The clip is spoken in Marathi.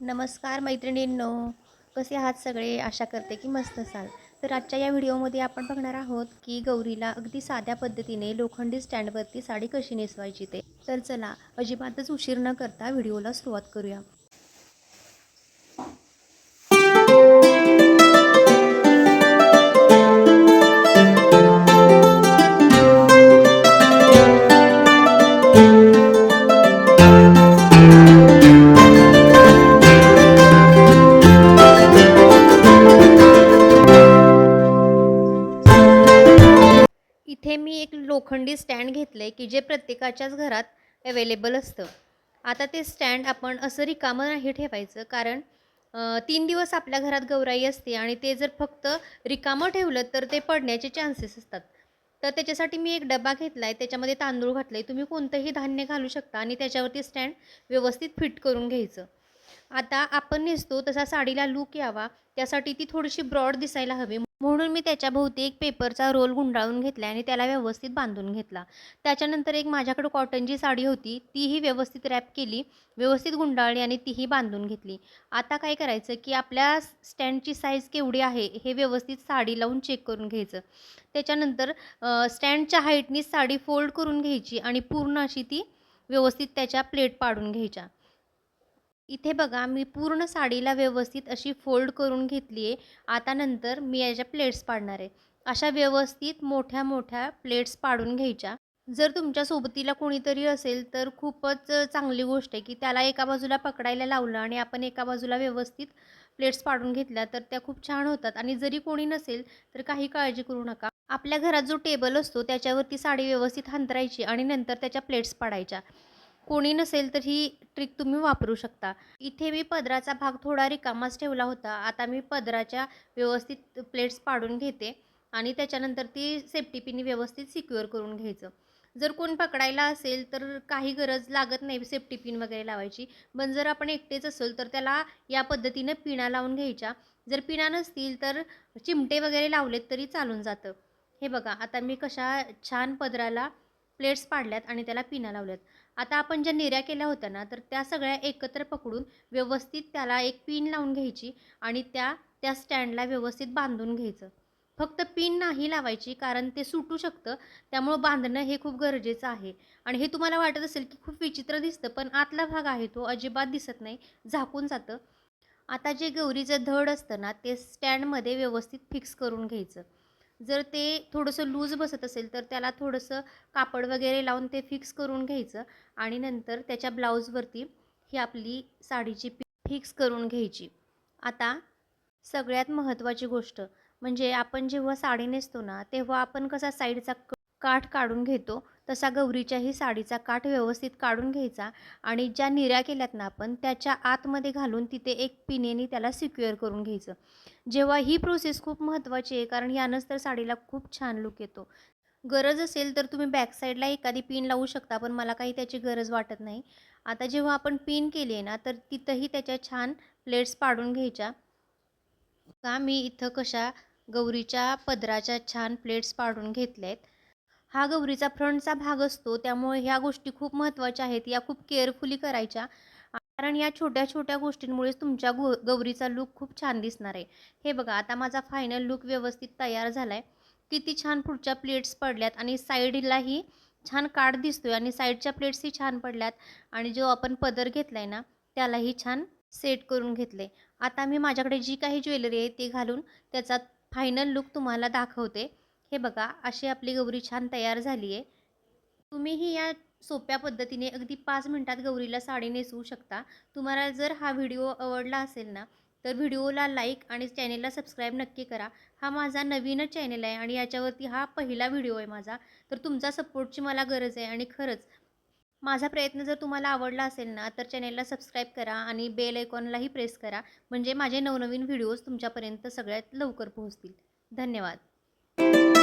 नमस्कार मैत्रिणींनो. कसे आहात सगळे? आशा करते की मस्त असाल. तर आजच्या या व्हिडिओमध्ये आपण बघणार आहोत की गौरीला अगदी साध्या पद्धतीने लोखंडी स्टँडवरती साडी कशी नेसवायची ते. तर चला अजिबातच उशीर न करता व्हिडिओला सुरुवात करूया. एक लोखंडी स्टँड घेतलं आहे की जे प्रत्येकाच्याच घरात अवेलेबल असतं. आता ते स्टँड आपण असं रिकामं नाही ठेवायचं कारण तीन दिवस आपल्या घरात गौराई असते आणि ते जर फक्त रिकामं ठेवलं तर ते पडण्याचे चान्सेस असतात. तर त्याच्यासाठी मी एक डबा घेतला आहे त्याच्यामध्ये तांदूळ घातला आहे तुम्ही कोणतंही धान्य घालू शकता आणि त्याच्यावरती स्टँड व्यवस्थित फिट करून घ्यायचं. आता आपण नेसतो तसा साडीला लूक यावा त्यासाठी ती थोडीशी ब्रॉड दिसायला हवी. म्हणून मी त्याच्याभोवती एक पेपरचा रोल गुंडाळून घेतला आणि त्याला व्यवस्थित बांधून घेतला. त्याच्यानंतर एक माझ्याकडे कॉटनची साडी होती तीही व्यवस्थित रॅप केली व्यवस्थित गुंडाळली आणि तीही बांधून घेतली. आता काय करायचं की आपल्या स्टँडची साईज केवढी आहे हे व्यवस्थित साडी लावून चेक करून घ्यायचं. त्याच्यानंतर स्टँडच्या हाईटनी साडी फोल्ड करून घ्यायची आणि पूर्ण अशी ती व्यवस्थित त्याच्या प्लेट पाडून घ्यायच्या. इथे बघा मी पूर्ण साडीला व्यवस्थित अशी फोल्ड करून घेतली आहे. आता नंतर मी याच्या प्लेट्स पाडणार आहे. अशा व्यवस्थित मोठ्या मोठ्या प्लेट्स पाडून घ्यायच्या. जर तुमच्या सोबतीला कोणीतरी असेल तर खूपच चांगली गोष्ट आहे की त्याला एका बाजूला पकडायला लावलं आणि आपण एका बाजूला व्यवस्थित प्लेट्स पाडून घेतल्या तर त्या खूप छान होतात. आणि जरी कोणी नसेल तर काही काळजी करू नका. आपल्या घरात जो टेबल असतो त्याच्यावरती साडी व्यवस्थित हंतरायची आणि नंतर त्याच्या प्लेट्स पाडायच्या. कोणी नसेल तर ही ट्रिक तुम्ही वापरू शकता. इथे मी पदराचा भाग थोडा रिकामाच ठेवला होता. आता मी पदराच्या व्यवस्थित प्लेट्स पाडून घेते आणि त्याच्यानंतर ती सेफ्टी पिनी व्यवस्थित सिक्युअर करून घ्यायचं. जर कोण पकडायला असेल तर काही गरज लागत नाही सेफ्टी पिन वगैरे लावायची. पण जर आपण एकटेच असेल तर त्याला या पद्धतीनं पिणा लावून घ्यायच्या. जर पिणा नसतील तर चिमटे वगैरे लावलेत तरी चालून जातं. हे बघा आता मी कशा छान पदराला प्लेट्स पाडल्यात आणि त्याला पिना लावल्यात. आता आपण ज्या निर्या केल्या होत्या ना तर त्या सगळ्या एकत्र पकडून व्यवस्थित त्याला एक पिन लावून घ्यायची आणि त्या त्या स्टँडला व्यवस्थित बांधून घ्यायचं. फक्त पिन नाही लावायची कारण ते सुटू शकतं त्यामुळं बांधणं हे खूप गरजेचं आहे. आणि हे तुम्हाला वाटत असेल की खूप विचित्र दिसतं पण आतला भाग आहे तो अजिबात दिसत नाही झाकून जातं. आता जे गौरीचं धड असतं ना ते स्टँडमध्ये व्यवस्थित फिक्स करून घ्यायचं. जर ते थोडंसं लूज बसत असेल तर त्याला थोडंसं कापड वगैरे लावून ते फिक्स करून घ्यायचं आणि नंतर त्याच्या ब्लाऊजवरती ही आपली साडीची पी फिक्स करून घ्यायची. आता सगळ्यात महत्त्वाची गोष्ट म्हणजे आपण जेव्हा साडी नेसतो ना तेव्हा आपण कसा साईडचा क काठ काढून घेतो तसा गौरीच्याही साडीचा काठ व्यवस्थित काढून घ्यायचा आणि ज्या निऱ्या केल्यात ना आपण त्याच्या आतमध्ये घालून तिथे एक पिनेने त्याला सिक्युअर करून घ्यायचं. जेव्हा ही प्रोसेस खूप महत्त्वाची आहे कारण यानंच तर साडीला खूप छान लुक येतो. गरज असेल तर तुम्ही बॅकसाईडला एखादी पिन लावू शकता पण मला काही त्याची गरज वाटत नाही. आता जेव्हा आपण पिन केली आहे ना तर तिथंही त्याच्या छान प्लेट्स पाडून घ्यायच्या. का? मी इथं कशा गौरीच्या पदराच्या छान प्लेट्स पाडून घेतल्या आहेत हा गौरीचा फ्रंटचा भाग असतो. त्यामुळे ह्या गोष्टी खूप महत्त्वाच्या आहेत. या खूप केअरफुली करायच्या. कारण या छोट्या छोट्या गोष्टींमुळेच तुमच्या गो गौरीचा लूक खूप छान दिसणार आहे. हे बघा आता माझा फायनल लूक व्यवस्थित तयार झाला आहे किती छान पुढच्या प्लेट्स पडल्यात आणि साईडलाही छान काठ दिसतोय आणि साईडच्या प्लेट्सही छान पडल्यात. आणि जो आपण पदर घेतला आहे ना त्यालाही छान सेट करून घेतले आता मी माझ्याकडे जी काही ज्वेलरी आहे ती घालून त्याचा फायनल लुक तुम्हाला दाखवते. हे बघा अशी आपली गौरी छान तयार झाली आहे. तुम्हीही या सोप्या पद्धतीने अगदी पाच मिनटात गौरीला साडी नेसवू शकता. तुम्हाला जर हा व्हिडिओ आवडला असेल ना तर व्हिडिओला लाईक आणि चॅनेलला सबस्क्राईब नक्की करा. हा माझा नवीनच चॅनेल आहे आणि याच्यावरती हा पहिला व्हिडिओ आहे माझा. तर तुमचा सपोर्टची मला गरज आहे आणि खरंच माझा प्रयत्न जर तुम्हाला आवडला असेल ना तर चॅनेलला सबस्क्राईब करा आणि बेल आयकॉनलाही प्रेस करा. म्हणजे माझे नवनवीन व्हिडिओज तुमच्यापर्यंत सगळ्यात लवकर पोहोचतील. धन्यवाद.